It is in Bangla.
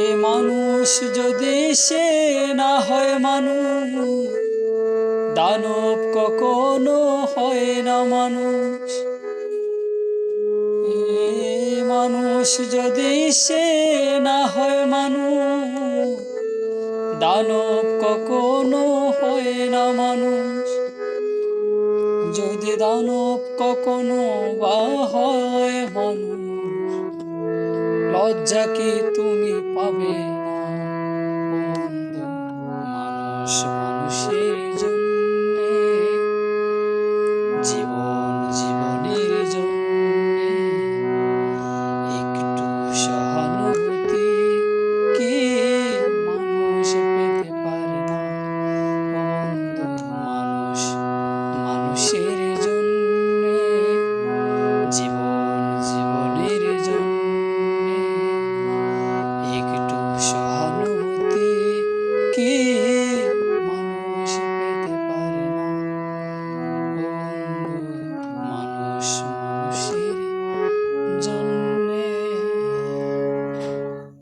এ মানুষ যদি সে না হয় মানুষ, দানব কখনো হয় না মানুষ। এ মানুষ যদি সে না হয় মানুষ, দানব কখনো হয় না মানুষ। যদি দানব কখনো বা হয় লজ্জা কি তুমি পাবে মানুষ মানুষের জন্য